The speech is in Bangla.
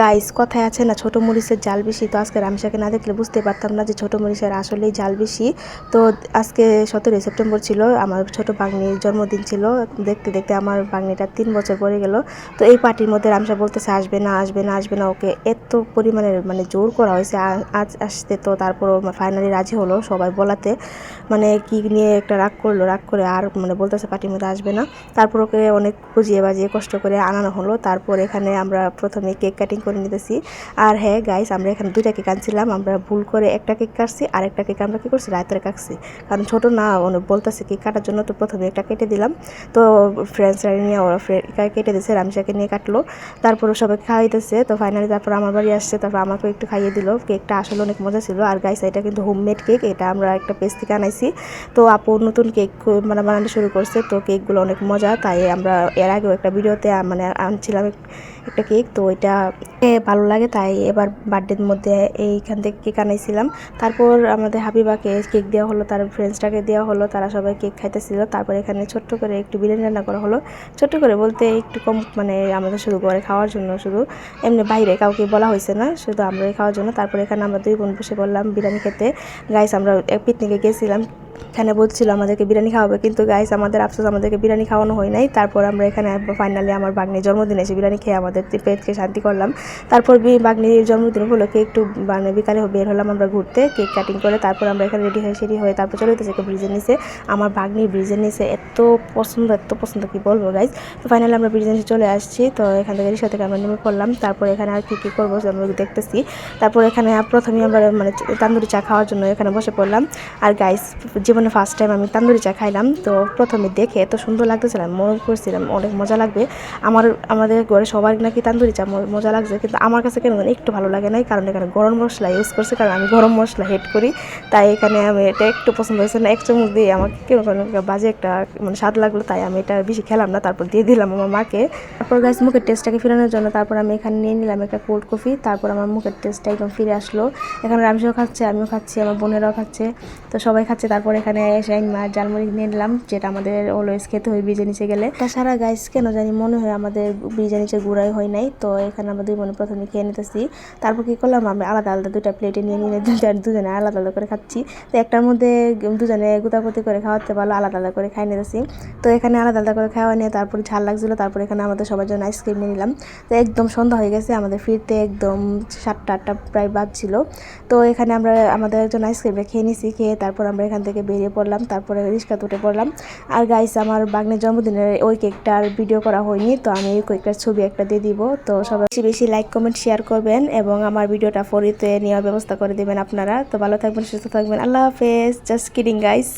গাইস, কথায় আছে না, ছোট মরিচের জাল বেশি, তো আজকে রামশাকে না দেখলে বুঝতে পারতাম না যে ছোট মরিচের আসলেই জাল বেশি। তো আজকে সতেরোই সেপ্টেম্বর ছিল, আমার ছোট বাগনির জন্মদিন ছিল, দেখতে দেখতে আমার বাগনিটা তিন বছর পরে গেল। তো এই পার্টির মধ্যে রামশা বলতেছে, আসবে না আসবে না আসবে না। ওকে এত পরিমাণে মানে জোর করা হয়েছে আজ আসতে তো তারপর ফাইনালি রাজি হলো সবাই বলাতে। মানে কি নিয়ে একটা রাগ করল, রাগ করে আর মানে বলতেছে পার্টির মধ্যে আসবে না। তারপর ওকে অনেক বুঝিয়ে বাজিয়ে কষ্ট করে আনানো হলো। তারপর এখানে আমরা প্রথমে কেক কাটিং করে নিতেছি। আর হ্যাঁ গাইস আমরা এখানে দুইটা কেক আনছিলাম। আমরা ভুল করে একটা কেক কাটছি, আর একটা কেক আমরা কী করছি? রাতের কাটছি। কারণ ছোট না বলতেছে কেক কাটার জন্য, তো প্রথমে একটা কেটে দিলাম। তো ফ্রেন্ডসরা নিয়ে, ওরা কেটে দিয়েছে রামশাকে নিয়ে কাটলো। তারপর সবাই খাওয়াইতেছে। তো ফাইনালি তারপর আমার বাড়ি আসছে, তারপর আমাকে একটু খাইয়ে দিল। কেকটা আসলে অনেক মজা ছিল। আর গাইস এটা কিন্তু হোমমেড কেক এটা আমরা একটা পেজ থেকে আনাইছি। তো আপু নতুন কেক মানে বানানো শুরু করছে, তো কেকগুলো অনেক মজা। তাই আমরা এর আগেও একটা ভিডিওতে মানে আনছিলাম একটা কেক তো এটা ভালো লাগে, তাই এবার বার্থডের মধ্যে এইখান থেকে কেক আনাইছিলাম। তারপর আমাদের হাবিবাকে কেক দেওয়া হলো, তার ফ্রেন্ডসটাকে দেওয়া হলো, তারা সবাই কেক খাইতেছিল। তারপর এখানে ছোট্ট করে একটু বিরিয়ানি রান্না করা হলো। ছোট্ট করে বলতে একটু কম মানে আমাদের শুধু ঘরে খাওয়ার জন্য শুধু, এমনি বাইরে কাউকে বলা হয়েছে না, শুধু আমরা খাওয়ার জন্য। তারপর এখানে আমরা দুই বোন বসে বললাম, বিরিয়ানি খেতে। গাইস আমরা পিকনিকে গেছিলাম। এখানে বলছিল, আমাদেরকে বিরিয়ানি খাওয়াবে। কিন্তু গাইস আমাদের আফসোস, আমাদেরকে বিরিয়ানি খাওয়ানো হয় নাই। তারপর আমরা এখানে ফাইনালি আমার বাগনির জন্মদিনে এসে বিরিয়ানি খেয়ে আমাদের পেটকে শান্তি করলাম। তারপর বাগনির জন্মদিন উপলক্ষে একটু মানে বিকালে বের হলাম আমরা ঘুরতে, কেক কাটিং করে। তারপর আমরা এখানে রেডি হয়ে সেরি হয়ে তারপর চলে যেতেছে ব্রিজের নিচে। আমার বাগনির ব্রিজের নিচে এত পছন্দ এত পছন্দ, কি বলব গাইস তো ফাইনালি আমরা ব্রিজের নিচে চলে আসছি। তো এখান থেকে রিক্সা থেকে আমরা নেমে পড়লাম। তারপর এখানে আর কী কী করব আমরা দেখতেছি। তারপর এখানে প্রথমে আমরা মানে তান্দুরি চা খাওয়ার জন্য এখানে বসে পড়লাম। আর গাইস জীবনে ফার্স্ট টাইম আমি তান্দুরি চা খাইলাম, তো প্রথমে দেখে এত সুন্দর লাগতেছিল, আমি মনে করছিলাম অনেক মজা লাগবে। আমার, আমাদের ঘরে সবার নাকি তান্দুরি চা মজা লাগছে, কিন্তু আমার কাছে কেন একটু ভালো লাগে নাই, কারণ এখানে গরম মশলা ইউজ করছে, কারণ আমি গরম মশলা হেড করি। তাই এখানে আমি এটা একটু পছন্দ হয়েছে না, এক চামচ দিয়ে আমার কেন কেন বাজে একটা মানে স্বাদ লাগল, তাই আমি এটা বেশি খেলাম না, তারপর দিয়ে দিলাম আমার মাকে। তারপর গাছ মুখের টেস্টটাকে ফেরানোর জন্য তারপর আমি এখানে নিয়ে নিলাম একটা কোল্ড কফি তারপর আমার মুখের টেস্টটা একদম ফিরে আসলো। এখানে রামসাও খাচ্ছে, আমিও খাচ্ছি, আমার বোনেরাও খাচ্ছে, তো সবাই খাচ্ছে, তারপর এখানে শাইন মাছ জালমুড়ি নিলাম, যেটা আমাদের অলওয়েজ খেতে হয় ব্রিজে নিচে গেলে। তাছাড়া গাইস কেন জানি মনে হয় আমাদের ব্রিজে নিচে গুড়াই হয় নাই, তো এখানে আমরা দুই বোনে প্রথমে খেয়ে নিতেছি। তারপর কি করলাম, আমি আলাদা আলাদা দুটা প্লেটে নিয়ে নিয়ে দুজন দুজনে আলাদা আলাদা করে খাচ্ছি। তো একটার মধ্যে দুজনে গুতাগুতি করে খাওয়াতে পারল, আলাদা আলাদা করে খাই নিতেছি। তো এখানে আলাদা আলাদা করে খাওয়া নিয়ে তারপর ঝাল লাগছিল, তারপর এখানে আমাদের সবার জন্য আইসক্রিম নিয়ে নিলাম। তো একদম সন্ধ্যা হয়ে গেছে, আমাদের ফিরতে একদম সাতটা আটটা প্রায় বাজছিল। তো এখানে আমরা আমাদের একজন আইসক্রিমটা খেয়ে নিছি, খেয়ে তারপর আমরা এখান থেকে বেরিয়ে পড়লাম, তারপরে রিক্সাতে উঠে পড়লাম। আর গাইস আমার বাগনের জন্মদিনের ওই কেকটার ভিডিও করা হয়নি, তো আমি ওই কেকটার ছবি একটা দিয়ে দিব। তো সবাই বেশি বেশি লাইক কমেন্ট শেয়ার করবেন এবং আমার ভিডিওটা ফরিতে নেওয়ার ব্যবস্থা করে দেবেন আপনারা। তো ভালো থাকবেন, সুস্থ থাকবেন। আল্লাহ হাফেজ। Just kidding guys